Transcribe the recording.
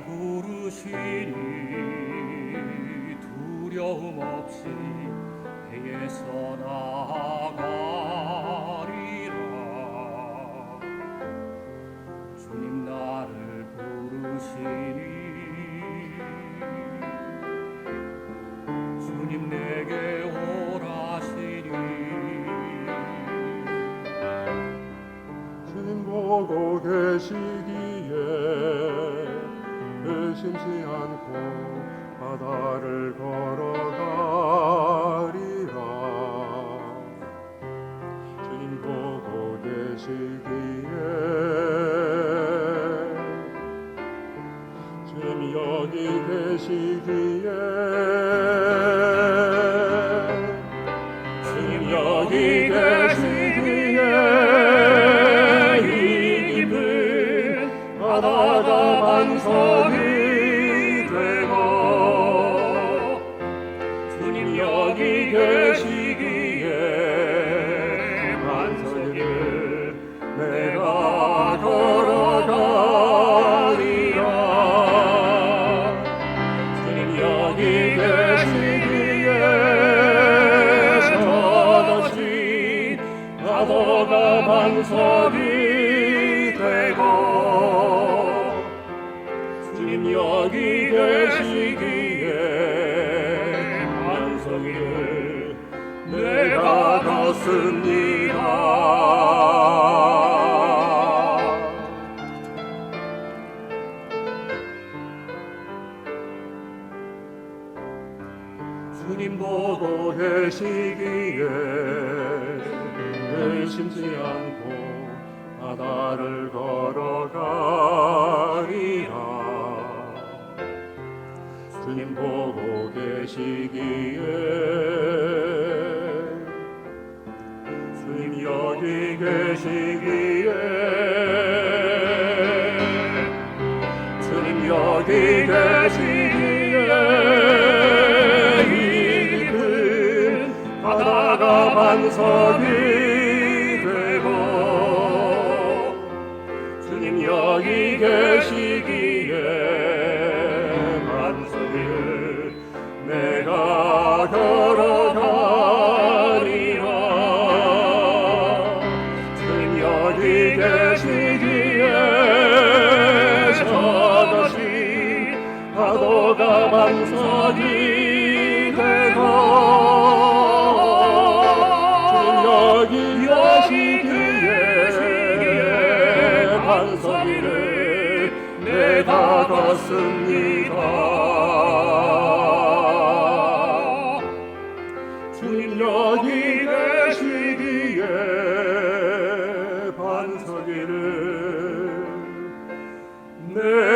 부르시니 두려움 없이 배에서 나가리라. 주님 나를 부르시니 주님 내게 오라시니 주님 보고 계시기에 의심치 않고 바다를 걸어가 여기 계시기에 반석을 내가 파도가 반석이 되고 주님 여기 계시기에 주님 보고 계시기에 의심치 않고 바다를 걸어가리라. 주님 보고 계시기에 주님 여기 계시기에 이 깊은 바다가 반석이 여기 계시기에 저것이 파도가 반석이 되고 주님 여기 계시기에 반석이를 내가 걷습니다. 주님 여기 me